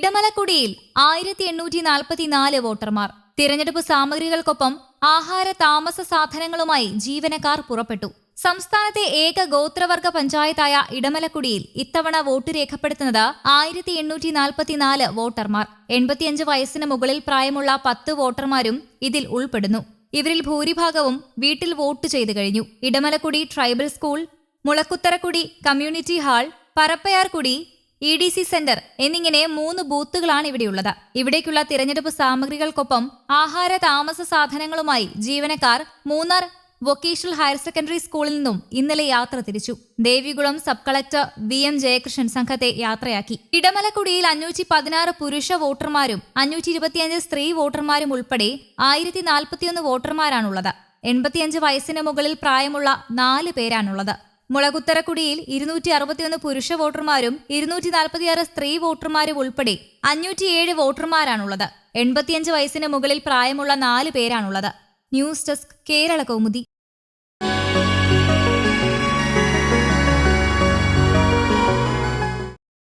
ഇടമലക്കുടിയിൽ ആയിരത്തി എണ്ണൂറ്റി നാൽപ്പത്തിനാല് വോട്ടർമാർ. തിരഞ്ഞെടുപ്പ് സാമഗ്രികൾക്കൊപ്പം ആഹാര താമസ സാധനങ്ങളുമായി ജീവനക്കാർ പുറപ്പെട്ടു. സംസ്ഥാനത്തെ ഏക ഗോത്രവർഗ പഞ്ചായത്തായ ഇടമലക്കുടിയിൽ ഇത്തവണ വോട്ട് രേഖപ്പെടുത്തുന്നത് ആയിരത്തി എണ്ണൂറ്റി നാൽപ്പത്തിനാല് വോട്ടർമാർ. എൺപത്തിയഞ്ച് വയസ്സിന് മുകളിൽ പ്രായമുള്ള പത്ത് വോട്ടർമാരും ഇതിൽ ഉൾപ്പെടുന്നു. ഇവരിൽ ഭൂരിഭാഗവും വീട്ടിൽ വോട്ട് ചെയ്തു കഴിഞ്ഞു. Edamalakkudy tribal school Mulakkutharakkudi community hall Parappayarkudi E D C centre എന്നിങ്ങനെ മൂന്ന് ബൂത്തുകളാണ് ഇവിടെയുള്ളത്. ഇവിടേക്കുള്ള തിരഞ്ഞെടുപ്പ് സാമഗ്രികൾക്കൊപ്പം ആഹാര താമസ സാധനങ്ങളുമായി ജീവനക്കാർ മൂന്നാർ വൊക്കേഷണൽ ഹയർ സെക്കൻഡറി സ്കൂളിൽ നിന്നും ഇന്നലെ യാത്ര തിരിച്ചു. Devikulam sub collector V M Jayakrishnan സംഘത്തെ യാത്രയാക്കി. ഇടമലക്കുടിയിൽ അഞ്ഞൂറ്റി പതിനാറ് പുരുഷ വോട്ടർമാരും അഞ്ഞൂറ്റി ഇരുപത്തിയഞ്ച് സ്ത്രീ വോട്ടർമാരും ഉൾപ്പെടെ ആയിരത്തി നാൽപ്പത്തിയൊന്ന് വോട്ടർമാരാണുള്ളത്. എൺപത്തിയഞ്ച് വയസ്സിന് മുകളിൽ പ്രായമുള്ള നാല് പേരാണുള്ളത്. മുളകുത്തരക്കുടിയിൽ ഇരുന്നൂറ്റി അറുപത്തിയൊന്ന് പുരുഷ വോട്ടർമാരും ഇരുന്നൂറ്റി നാൽപ്പത്തിയാറ് സ്ത്രീ വോട്ടർമാരും ഉൾപ്പെടെ അഞ്ഞൂറ്റിയേഴ് വോട്ടർമാരാണുള്ളത്. എൺപത്തിയഞ്ച് വയസ്സിന് മുകളിൽ പ്രായമുള്ള നാല് പേരാണുള്ളത്. News desk Kerala Kaumudi.